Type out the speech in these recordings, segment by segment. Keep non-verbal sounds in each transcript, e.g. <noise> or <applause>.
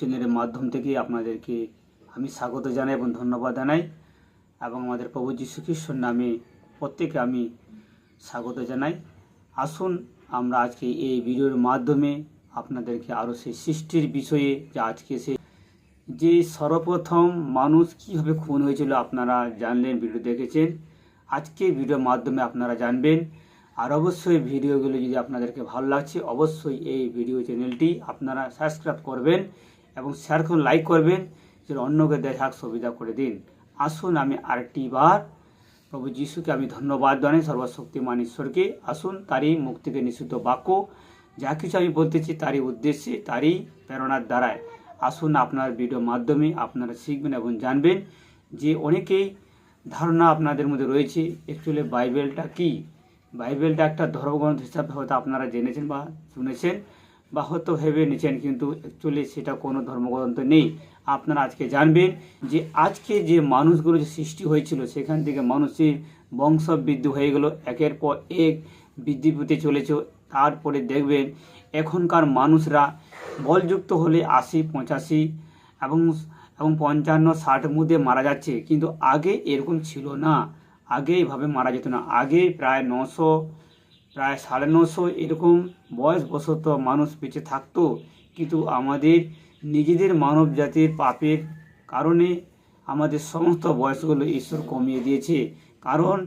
চ্যানেলের মাধ্যম থেকে আপনাদেরকে আমি স্বাগত জানাই এবং ধন্যবাদ জানাই। এবং আমাদের প্রভু যীশু খ্রিস্টর নামে প্রত্যেকে আমি স্বাগত জানাই। আসুন, আমরা আজকে এই ভিডিওর মাধ্যমে আপনাদেরকে আরও সেই সৃষ্টির বিষয়ে যা আজকে সে যে সর্বপ্রথম মানুষ কীভাবে খুন হয়েছিল আপনারা জানলেন, ভিডিও দেখেছেন। আজকে ভিডিওর মাধ্যমে আপনারা জানবেন। আর অবশ্যই ভিডিওগুলো যদি আপনাদেরকে ভালো লাগছে, অবশ্যই এই ভিডিও চ্যানেলটি আপনারা সাবস্ক্রাইব করবেন। এবং শেয়ার করুন লাইক করবেন, যেন অন্যকে দেখার সুবিধা করে দিন। আসুন আমি আরেকটি বার প্রভু যিশুকে আমি ধন্যবাদ জানাই, সর্বশক্তিমান ঈশ্বরকে। আসুন তারই মুখ থেকে নিষিদ্ধ বাক্য, যা কিছু আমি বলতেছি তারই উদ্দেশ্যে, তারই প্রেরণার দ্বারায়। আসুন আপনার ভিডিওর মাধ্যমে আপনারা শিখবেন এবং জানবেন যে অনেকেই ধারণা আপনাদের মধ্যে রয়েছে অ্যাকচুয়ালি বাইবেলটা কি? বাইবেলটা একটা ধর্মগ্রন্থ হিসাবে হয়তো আপনারা জেনেছেন বা শুনেছেন। বা হয়তো ভেবে নিয়েছেন, কিন্তু অ্যাকচুয়ালি সেটা কোনো ধর্মগ্রন্থ নেই। আপনারা আজকে জানবেন যে আজকে যে মানুষগুলো যে সৃষ্টি হয়েছিল, সেখান থেকে মানুষের বংশ বৃদ্ধি হয়ে গেল, একের পর এক বৃদ্ধি পেতে চলেছে। তারপরে দেখবেন এখনকার মানুষরা বলযুক্ত হলে আশি, পঁচাশি এবং এবং পঞ্চান্ন ষাটের মধ্যে মারা যাচ্ছে। কিন্তু আগে এরকম ছিল না। আগে এইভাবে মারা যেত না। আগে প্রায় নশো প্রায় সাড়ে নশো এরকম বয়স বসত মানুষ বেঁচে থাকতো। কিন্তু আমাদের নিজেদের মানব জাতির পাপের কারণে আমাদের সমস্ত বয়সগুলো ঈশ্বর কমিয়ে দিয়েছে। কারণ,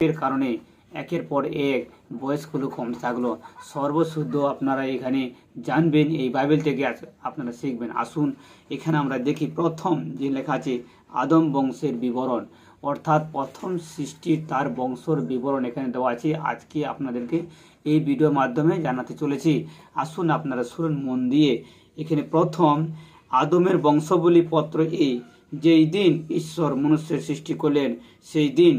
এর কারণে একের পর এক বয়সগুলো কমতে থাকল। সর্বশুদ্ধ আপনারা এখানে জানবেন, এই বাইবেল থেকে আপনারা শিখবেন। আসুন, এখানে আমরা দেখি প্রথম যে লেখা আছে, আদম বংশের বিবরণ। অর্থাৎ প্রথম সৃষ্টির তার বংশর বিবরণ এখানে দেওয়া আছে। আজকে আপনাদেরকে এই ভিডিওর মাধ্যমে জানাতে চলেছি। আসুন আপনারা শুনুন, মন দিয়ে। এখানে প্রথম, আদমের বংশবলী পত্র এই, যেই দিন ঈশ্বর মনুষ্যের সৃষ্টি করলেন, সেই দিন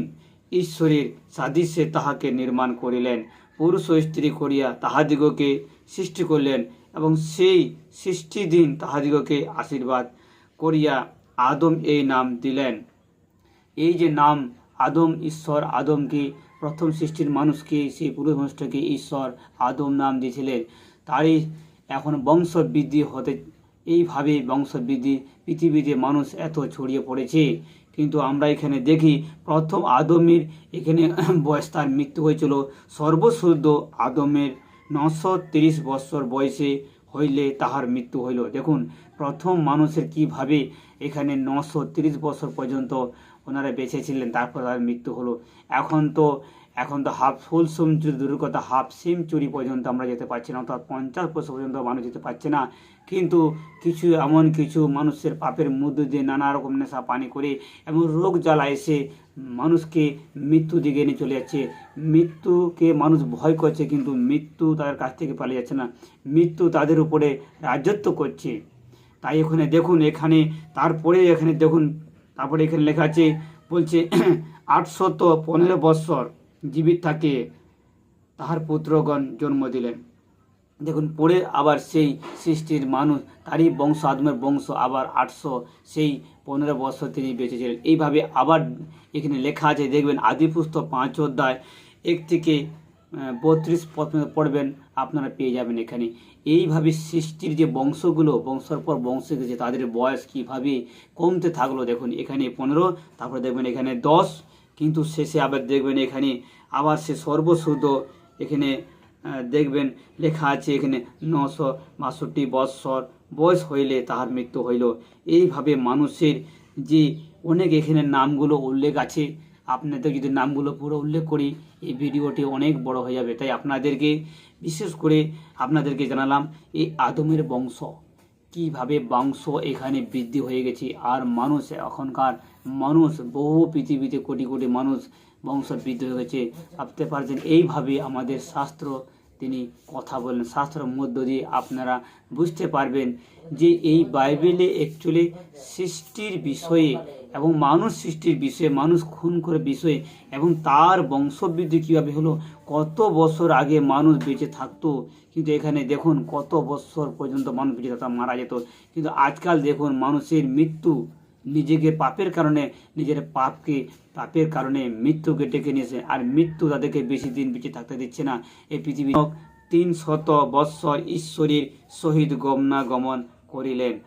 ঈশ্বরের সাদৃশ্যে তাহাকে নির্মাণ করিলেন। পুরুষ ও স্ত্রী করিয়া তাহাদিগকে সৃষ্টি করলেন এবং সেই সৃষ্টি দিন তাহাদিগকে আশীর্বাদ করিয়া আদম এই নাম দিলেন। এই যে নাম আদম, ঈশ্বর আদমকে, প্রথম সৃষ্টির মানুষকে, সেই পুরুষ মানুষটাকে ঈশ্বর আদম নাম দিয়েছিলেন। তারই এখন বংশ বৃদ্ধি হতে, এইভাবে বংশ বৃদ্ধি পৃথিবীতে মানুষ এত ছড়িয়ে পড়েছে। কিন্তু আমরা এখানে দেখি, প্রথম আদমের এখানে <clears throat> বয়স তার মৃত্যু হয়েছিল। সর্বশুদ্ধ আদমের নশো তিরিশ বৎসর বয়সে হইলে তাহার মৃত্যু হইল। দেখুন, প্রথম মানুষের কীভাবে এখানে নশো তিরিশ বছর পর্যন্ত ওনারা বেঁচে ছিলেন তারপর তার মৃত্যু হলো। এখন তো এখন তো হাফ ফুল সেঞ্চুরি দূরের কথা হাফ সেঞ্চুরি পর্যন্ত আমরা যেতে পারছি না, অর্থাৎ পঞ্চাশ বছর পর্যন্ত মানুষ যেতে পারছে না। কিন্তু কিছু, এমন কিছু মানুষের পাপের মধ্যে দিয়ে নানা রকম নেশা পানি করে এবং রোগ জ্বালা এসে মানুষকে মৃত্যু দিকে এনে চলে যাচ্ছে। মৃত্যুকে মানুষ ভয় করছে, কিন্তু মৃত্যু তাদের কাছ থেকে পালিয়ে যাচ্ছে না। মৃত্যু তাদের উপরে রাজত্ব করছে। তাই এখানে দেখুন, এখানে তারপরে এখানে দেখুন তারপরে এখানে লেখা আছে, বলছে, আটশত পনেরো বৎসর জীবিত থাকে, তাহার পুত্রগণ জন্ম দিলেন। দেখুন, পরে আবার সেই সৃষ্টির মানুষ, তারই বংশ, আদমের বংশ, আবার আটশো সেই পনেরো বছর তিনি বেঁচেছিলেন এইভাবে আবার এখানে লেখা আছে, দেখবেন, আদিপুস্তক পাঁচ অধ্যায় এক থেকে বত্রিশ পড়বেন, আপনারা পেয়ে যাবেন এখানে। এইভাবে সৃষ্টির যে বংশগুলো, বংশের পর বংশ গেছে তাদের বয়স কীভাবে কমতে থাকল দেখুন, এখানে পনেরো, তারপরে দেখবেন এখানে দশ, কিন্তু শেষে আবার দেখবেন এখানে আবার সে সর্বশুদ্ধ এখানে দেখবেন লেখা আছে এখানে নশো বাষট্টি বৎসর বয়স হইলে তাহার মৃত্যু হইল। এইভাবে মানুষের যে অনেক এখানে নামগুলো উল্লেখ আছে আপনাদের যদি নামগুলো পুরো উল্লেখ করি, এই ভিডিওটি অনেক বড় হয়ে যাবে। তাই আপনাদেরকে বিশেষ করে আপনাদেরকে জানালাম, এই আদমের বংশ, কীভাবে বংশ এখানে বৃদ্ধি হয়ে গেছে, আর মানুষ এখনকার মানুষ, বহু পৃথিবীতে কোটি কোটি মানুষ বংশ বৃদ্ধি হয়ে গেছে। ভাবতে পারছেন, এইভাবে আমাদের শাস্ত্র তিনি কথা বলেন শাস্ত্রের মধ্য দিয়ে আপনারা বুঝতে পারবেন যে এই বাইবেলে অ্যাকচুয়ালি সৃষ্টির বিষয়ে এবং মানুষ সৃষ্টির বিষয়ে, মানুষ খুন করে বিষয়ে এবং তার বংশবৃদ্ধি কীভাবে হলো, কত বছর আগে মানুষ বেঁচে থাকতো, কিন্তু এখানে দেখুন কত বছর পর্যন্ত মানুষ বেঁচে থাকতো, মারা যেত। কিন্তু আজকাল দেখুন মানুষের মৃত্যু নিজেকে পাপের কারণে, নিজের পাপকে, পাপের কারণে মৃত্যুকে ডেকে নিয়েছে। আর মৃত্যু তাদেরকে বেশি দিন বেঁচে থাকতে দিচ্ছে না। এই পৃথিবী তিন শত বৎসর ঈশ্বরের সহিত গমনাগমন করিলেন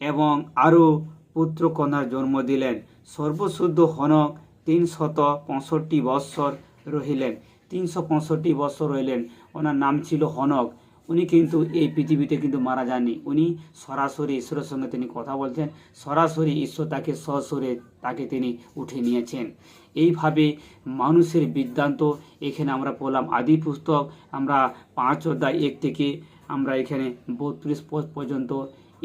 এবং আরও পুত্র কন্যার জন্ম দিলেন। সর্বশুদ্ধ হনক তিনশত পঁয়ষট্টি বৎসর রহিলেন। তিনশো পঁয়ষট্টি বৎসর রইলেন ওনার নাম ছিল হনক। উনি কিন্তু এই পৃথিবীতে কিন্তু মারা যাননি। উনি সরাসরি ঈশ্বরের সঙ্গে তিনি কথা বলছেন। সরাসরি ঈশ্বর তাকে সরাসরি তাকে তিনি উঠে নিয়েছেন। এইভাবে মানুষের বৃত্তান্ত এখানে আমরা পড়লাম আদি পুস্তক। আমরা পাঁচ অধ্যায় এক থেকে আমরা এখানে বত্রিশ পর্যন্ত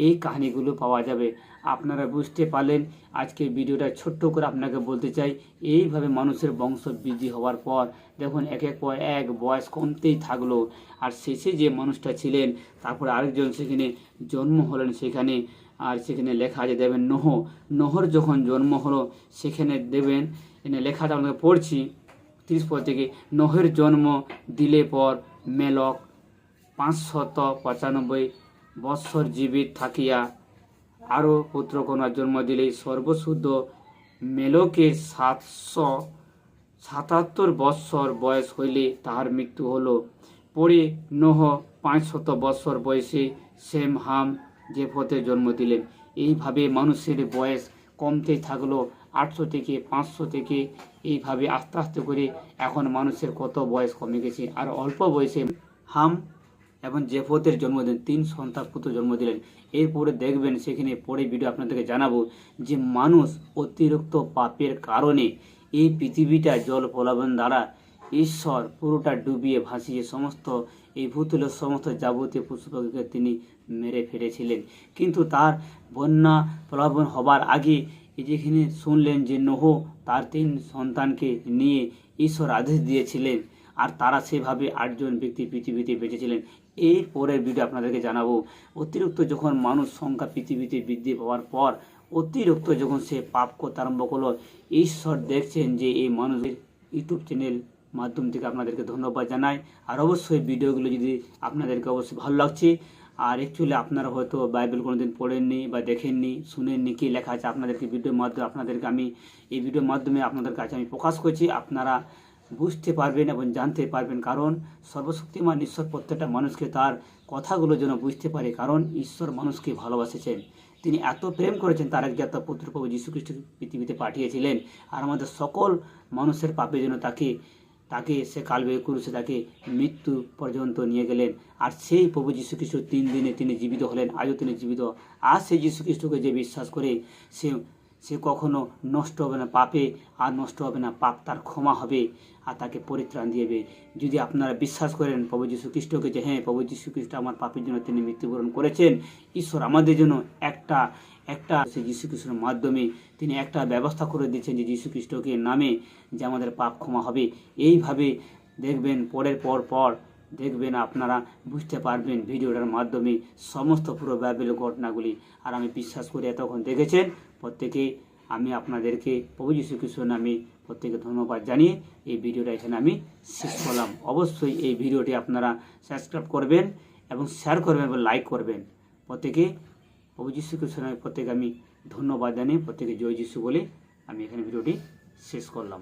এই কাহিনিগুলো পাওয়া যাবে। আপনারা বুঝতে পারলেন আজকে ভিডিওটা ছোট্ট করে আপনাকে বলতে চাই, এইভাবে মানুষের বংশ বৃদ্ধি হওয়ার পর দেখুন এক এক পর এক বয়স কমতেই থাকল। আর শেষে যে মানুষটা ছিলেন, তারপরে আরেকজন সেখানে জন্ম হলেন সেখানে। আর সেখানে লেখা আছে দেবেন নহ। নহর যখন জন্ম হলো, সেখানে দেবেন এনে লেখাটা আমরা পড়ছি, তিরিশ পর থেকে, নহর জন্ম দিলে পর মেলক পাঁচশত পঁচানব্বই বৎসর জীবিত থাকিয়া আরও পুত্রকন্যার জন্ম দিলে সর্বশুদ্ধ মেলকের সাতশো সাতাত্তর বৎসর বয়স হইলে তাহার মৃত্যু হল। পরে নহ পাঁচশত বৎসর বয়সে সেম হাম জেফতে জন্ম দিলেন। এইভাবে মানুষের বয়স কমতে থাকল। আটশো থেকে পাঁচশো থেকে এইভাবে আস্তে আস্তে করে এখন মানুষের কত বয়স কমে গেছে? আর অল্প বয়সে হাম এবং জেফতের জন্মদিন তিন সন্তান পুত্র জন্ম দিলেন। এরপরে দেখবেন সেখানে পরে ভিডিও আপনাদেরকে জানাব যে মানুষ অতিরিক্ত পাপের কারণে এই পৃথিবীটা জল প্লাবন দ্বারা ঈশ্বর পুরোটা ডুবিয়ে ভাসিয়ে সমস্ত এই ভূতলের সমস্ত যাবতীয় পশুপাখিকে তিনি মেরে ফেলেছিলেন। কিন্তু তার বন্যা প্লাবন হবার আগে যেখানে শুনলেন যে নহ তার তিন সন্তানকে নিয়ে ঈশ্বর আদেশ দিয়েছিলেন, আর তারা সেভাবে আটজন ব্যক্তি পৃথিবীতে বেঁচেছিলেন এই পরের ভিডিও আপনাদেরকে জানাব। অতিরিক্ত যখন মানুষ সংখ্যা পৃথিবীতে বৃদ্ধি পাওয়ার পর, অতিরিক্ত যখন সে পাপ করতে আরম্ভ করল, ঈশ্বর দেখছেন যে এই মানুষের ইউটিউব চ্যানেল মাধ্যম থেকে আপনাদেরকে ধন্যবাদ জানাই। আর অবশ্যই ভিডিওগুলো যদি আপনাদেরকে অবশ্যই ভালো লাগছে, আর অ্যাকচুয়ালি আপনারা হয়তো বাইবেল কোনোদিন পড়েননি বা দেখেননি, শুনেননি কী লেখা আছে, আপনাদেরকে ভিডিওর মাধ্যমে, আপনাদেরকে আমি এই ভিডিওর মাধ্যমে আপনাদের কাছে আমি প্রকাশ করছি। আপনারা বুঝতে পারবেন এবং জানতে পারবেন। কারণ সর্বশক্তিমান ঈশ্বর প্রত্যেকটা মানুষকে তার কথাগুলো যেন বুঝতে পারে। কারণ ঈশ্বর মানুষকে ভালোবাসেছেন। তিনি এত প্রেম করেছেন, তার একজাত পুত্র প্রভু যীশু খ্রিস্ট পৃথিবীতে পাঠিয়েছিলেন। আর আমাদের সকল মানুষের পাপে যেন তাকে তাকে সে কালবে কুরুষে তাকে মৃত্যু পর্যন্ত নিয়ে গেলেন। আর সেই প্রভু যীশু খ্রিস্ট তিন দিনে তিনি জীবিত হলেন। আজও তিনি জীবিত। আর সেই যীশু খ্রিস্টকে যে বিশ্বাস করে সে সে কখনো নষ্ট হবে না পাপে, আর নষ্ট হবে না পাপ, তার ক্ষমা হবে, আর তাকে পরিত্রাণ দিয়েবে যদি আপনারা বিশ্বাস করেন প্রভু যীশু খ্রিস্টকে যে হ্যাঁ প্রভু যীশু খ্রিস্ট আমার পাপের জন্য তিনি মৃত্যুবরণ করেছেন, ঈশ্বর আমাদের জন্য একটা একটা সেই যীশু খ্রিস্টের মাধ্যমে তিনি একটা ব্যবস্থা করে দিয়েছেন যে যীশু খ্রিস্টকে নামে যে আমাদের পাপ ক্ষমা হবে। এইভাবে দেখবেন পরের পর পর দেখবেন আপনারা বুঝতে পারবেন ভিডিওটার মাধ্যমে সমস্ত পুরো বাইবেলের ঘটনাগুলি। আর আমি বিশ্বাস করি এতক্ষণ দেখেছেন, প্রত্যেকে আমি আপনাদেরকে প্রভু যীশু খ্রিস্ট নামে প্রত্যেকে ধন্যবাদ জানিয়ে এই ভিডিওটা এখানে আমি শেষ করলাম। অবশ্যই এই ভিডিওটি আপনারা সাবস্ক্রাইব করবেন এবং শেয়ার করবেন এবং লাইক করবেন। প্রত্যেকে প্রভু যীশু খ্রিস্ট নামে প্রত্যেকে আমি ধন্যবাদ জানিয়ে প্রত্যেকে জয় যীশু বলে আমি এখানে ভিডিওটি শেষ করলাম।